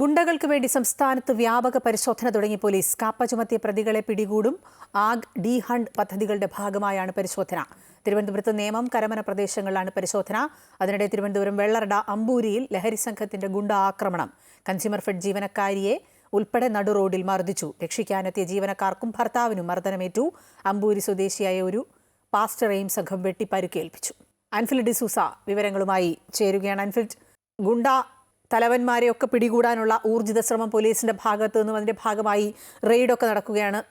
ഗുണ്ടകൾക്ക് വേണ്ടി സംസ്ഥാനത്ത് വ്യാപക പരിശോധന തുടങ്ങി പോലീസ് കാപ്പ ചുമത്തിയ പ്രതികളെ പിടികൂടും. ആഗ് ഡി ഹണ്ട് പദ്ധതികളുടെ ഭാഗമായാണ് പരിശോധന. തിരുവനന്തപുരത്ത് നേമം കരമന പ്രദേശങ്ങളിലാണ് പരിശോധന. അതിനിടെ തിരുവനന്തപുരം വെള്ളറട അമ്പൂരിയിൽ ലഹരി സംഘത്തിന്റെ ഗുണ്ട ആക്രമണം. കൺസ്യൂമർ ഫെഡ് ജീവനക്കാരിയെ ഉൾപ്പെടെ നടു റോഡിൽ മർദ്ദിച്ചു. രക്ഷിക്കാനെത്തിയ ജീവനക്കാർക്കും ഭർത്താവിനും മർദ്ദനമേറ്റു. അമ്പൂരി സ്വദേശിയായ ഒരു പാസ്റ്ററേയും സംഘം വെട്ടി പരുക്കേൽപ്പിച്ചു അൻഫിൽ ഡിസൂസ വിവരങ്ങളുമായി ചേരുകയാണ് അൻഫിൽ ഗുണ്ട തലവന്മാരെയൊക്കെ പിടികൂടാനുള്ള ഊർജിത ശ്രമം പോലീസിന്റെ ഭാഗത്തു നിന്നും അതിന്റെ ഭാഗമായി റെയ്ഡൊക്കെ നടക്കുകയാണ്.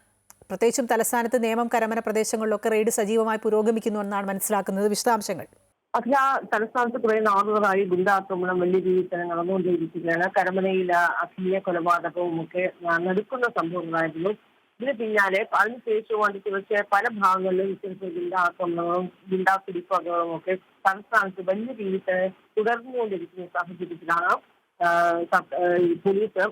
പ്രത്യേകിച്ചും തലസ്ഥാനത്ത് നേമം കരമന പ്രദേശങ്ങളിലൊക്കെ റെയ്ഡ് സജീവമായി പുരോഗമിക്കുന്നു എന്നാണ് മനസ്സിലാക്കുന്നത്. വിശദാംശങ്ങൾ. അഖില തലസ്ഥാനത്ത് കുറെ നാളുകളായി ഗുണ്ടാക്രമണം വലിയ രീതിയിൽ തന്നെ നടന്നുകൊണ്ടിരിക്കുകയാണ്. കരമനയിൽ അഖിലിയ കൊലപാതകവും ഒക്കെ നടക്കുന്ന സംഭവങ്ങളായിരുന്നു. ഇതിന് പിന്നാലെ അതിനുശേഷവും വെച്ച പല ഭാഗങ്ങളിലും ഇത്തരത്തിൽ ഗുണ്ടാക്രമണങ്ങളും ഗുണ്ടാപിടിപ്പകളും ഒക്കെ തലസ്ഥാനത്ത് വലിയ രീതിയിൽ തന്നെ തുടർന്നുകൊണ്ടിരിക്കുന്ന സാഹചര്യത്തിലാണ് പോലീസ്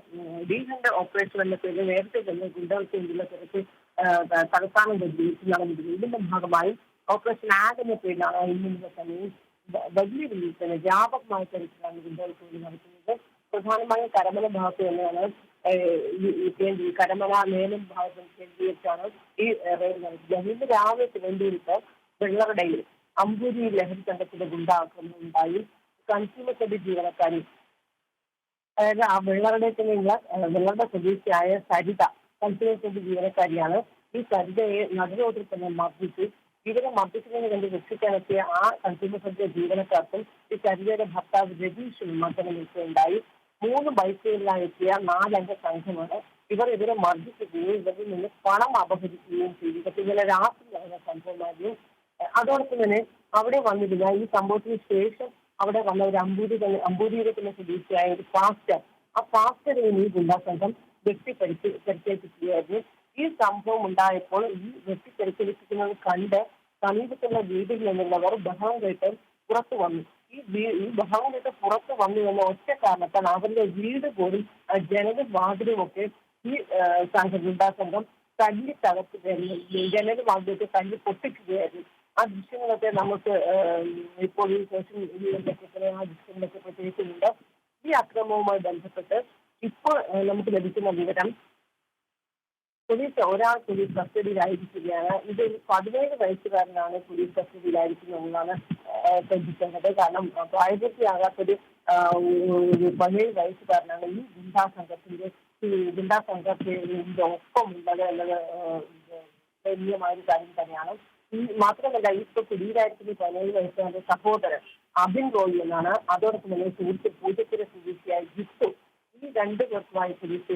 ഡീഹണ്ട് ഓപ്പറേഷൻ എന്ന പേരിൽ നേരത്തെ തന്നെ ഗുണ്ടകൾക്കെതിരെ കുറച്ച് തലസ്ഥാനം ബന്ധിച്ച് നടന്നിരുന്നു. ഇതിന്റെ ഭാഗമായി ഓപ്പറേഷൻ ആഗ് എന്ന പേരിലാണ് ഇന്നിന്റെ തന്നെ വലിയ രീതിയിൽ തന്നെ വ്യാപകമായ തരത്തിലാണ് വേണ്ടി നടത്തുന്നത് പ്രധാനമായും കരമല ഭാഗത്ത് തന്നെയാണ് കേന്ദ്രീ കരമന നേരം ഭാഗത്ത് കേന്ദ്രീകരിച്ചാണ് ഈ റെയിൽ നടത്തുന്നത് ഇന്ന് രാവിലെ തിരുവനന്തപുരത്ത് വെള്ളറടയിൽ അമ്പൂരി ലഹരി സംഘത്തിന്റെ ഗുണ്ടാക്രമണം ഉണ്ടായി. കൺസ്യൂമർ ഫെഡ് ജീവനക്കാരി അതായത് ആ വെള്ളറുടെ തന്നെയുള്ള വെള്ളറുടെ സ്വദേശിയായ സരിത ഫെഡ് ജീവനക്കാരിയാണ്. ഈ സരിതയെ നടുറോഡിൽ തന്നെ മർദ്ദിച്ചു ഇവരെ മർദ്ദിച്ചതിന് കണ്ട് രക്ഷിക്കാനെത്തിയ ആ കൺസ്യൂമർ ജീവനക്കാർക്കും ഈ സരിതയുടെ ഭർത്താവ് രതീഷും വിളിച്ചുണ്ടായി മൂന്ന് ബൈക്കുകളിലാണ് എത്തിയ നാലംഗ സംഘമാണ് ഇവർ ഇവരെ മർദ്ദിക്കുകയും ഇവരിൽ നിന്ന് പണം അപഹരിക്കുകയും ചെയ്തു. ഇന്നലെ രാത്രി നടന്ന സംഭവമായിരുന്നു ഏഹ് അതോടൊപ്പം തന്നെ അവിടെ വന്നിരുന്ന ഈ സംഭവത്തിന് ശേഷം അവിടെ വന്ന ഒരു അമ്പൂരി തന്നെ സ്വദേശിയായ ഒരു പാസ്റ്റർ ആ പാസ്റ്ററിനെ ഈ ഗുണ്ടാ സംഘം വെട്ടിപ്പരിച്ചു പരിക്ക് പരിക്കേൽപ്പിക്കുകയായിരുന്നു. ഈ സംഭവം ഉണ്ടായപ്പോൾ ഈ വെട്ടി പരിക്കേൽപ്പിക്കുന്നത് കണ്ട് സമീപത്തുള്ള വീടുകളിൽ നിന്നുള്ളവർ ബഹളം കേട്ട് പുറത്തു വന്നു. ഈ ഈ ബഹളം കേട്ട് പുറത്തു വന്നു എന്ന ഒറ്റ കാരണത്താൽ അവരുടെ വീട് പോലും ജനത ജനലും വാതിലും ഒക്കെ ഈ സംഘം ഗുണ്ടാ സംഘം തല്ലി തകർക്കുകയായിരുന്നു. ജനലും വാതിലൊക്കെ തല്ലി പൊട്ടിക്കുകയായിരുന്നു. ആ ദൃശ്യങ്ങളൊക്കെ നമുക്ക് ഇപ്പോൾ ഈ സോഷ്യൽ മീഡിയയിലൊക്കെ തന്നെ ആ ദൃശ്യങ്ങളൊക്കെ പ്രത്യേകിച്ചിട്ടുണ്ട് ഈ അക്രമവുമായി ബന്ധപ്പെട്ട് ഇപ്പോൾ നമുക്ക് ലഭിക്കുന്ന വിവരം പോലീസ് ഒരാൾ പോലീസ് കസ്റ്റഡിയിലായിരിക്കുകയാണ്. ഇത് പതിനേഴ് വയസ്സുകാരനാണ് പോലീസ് കസ്റ്റഡിയിലായിരിക്കുന്നതെന്നാണ് ശ്രദ്ധിക്കേണ്ടത്. കാരണം പ്രായപൂർത്തിയാകാത്തൊരു പതിനേഴ് വയസ്സുകാരനാണ് ഈ ഗുണ്ടാ സംഘത്തിന്റെ ഗുണ്ടാ സംഘത്തിന്റെ ഒപ്പമുള്ളത് എന്നത് ഏഹ്, ദയനീയമായ ഒരു കാര്യം തന്നെയാണ്. ഈ മാത്രമല്ല ഇപ്പൊ പിടിയിലായിരിക്കുന്ന പനയിൽ വയസ്സുകാരുടെ സഹോദരൻ അബിൻ റോയി എന്നാണ്. അതോടൊപ്പം തന്നെ സുഹൃത്ത് പൂജത്തിന്റെ സ്വദേശിയായ ജിത്തു ഈ രണ്ടു പേർക്കുമായി പോലീസ്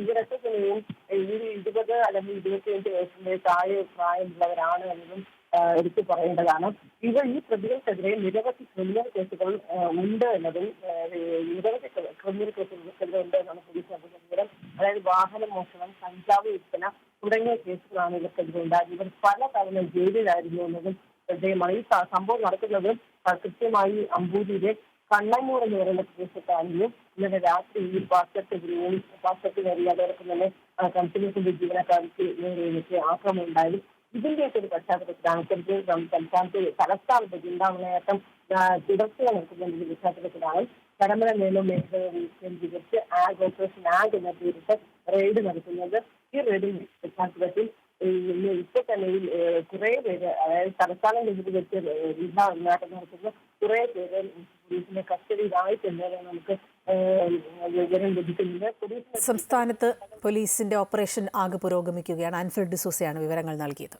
ഇവരൊക്കെ തന്നെയും ഈ ഇരുപത് അല്ലെങ്കിൽ ഇരുപത്തിയഞ്ച് വയസ്സിന്റെ താഴെ പ്രായമുള്ളവരാണ് എന്നതും എടുത്തു പറയേണ്ടതാണ്. ഇവ ഈ പ്രതികൾക്കെതിരെ നിരവധി ക്രിമിനൽ കേസുകൾ ഉണ്ട് എന്നതും നിരവധി ക്രിമിനൽ കേസുകൾക്കെതിരെ ഉണ്ട് എന്നാണ് പോലീസ് നൽകുന്ന വിവരം അതായത് വാഹന മോഷണം കഞ്ചാവ് വിൽപ്പന തുടങ്ങിയ കേസുകളാണ് ഇവർക്കെതിരെ ഉണ്ടായത് ഇവർ പല തവണ ജയിലിലായിരുന്നു എന്നതും ശ്രദ്ധേയമായി സംഭവം നടക്കുന്നത് കൃത്യമായി അമ്പൂരിയിലെ കണ്ണമൂർ എന്ന് പറയുന്ന പ്രദേശത്താണെങ്കിലും ഇന്നലെ രാത്രി ഈ പാസ്റ്റർക്ക് നേരെ അതോടൊപ്പം തന്നെ കൺസ്യൂമേഴ്സിന്റെ ജീവനക്കാർക്ക് നേരെയൊക്കെ ആക്രമണം ഉണ്ടായത്. ഇതിന്റെയൊക്കെ ഒരു പശ്ചാത്തലത്തിലാണ്. ഇത്തരത്തിൽ സംസ്ഥാനത്തെ തലസ്ഥാനത്ത് ചിന്താമണയാട്ടം തുടർച്ചയായി നടക്കുന്ന പശ്ചാത്തലത്തിലാണ് കരമന നിയമം മേഖലകളിൽ കേന്ദ്രീകരിച്ച് ആഗ് ഓപ്പറേഷൻ ആഗ് എന്ന പേരിട്ട് റെയ്ഡ് നടത്തുന്നത് ഈ ഈ ഇന്ന് ഇപ്പൊ തന്നെ കുറെ പേര് അതായത് തലസ്ഥാനം കേന്ദ്രീകരിച്ച് വിഭാഗം നടത്തുന്ന കുറെ പേര് പോലീസിന്റെ കസ്റ്റഡിയിലായിട്ടുണ്ട് എന്ന് നമുക്ക് സംസ്ഥാനത്ത് പോലീസിന്റെ ഓപ്പറേഷൻ ആകെ പുരോഗമിക്കുകയാണ്. അൻഫിൽ ഡിസൂസയാണ് വിവരങ്ങൾ നൽകിയത്.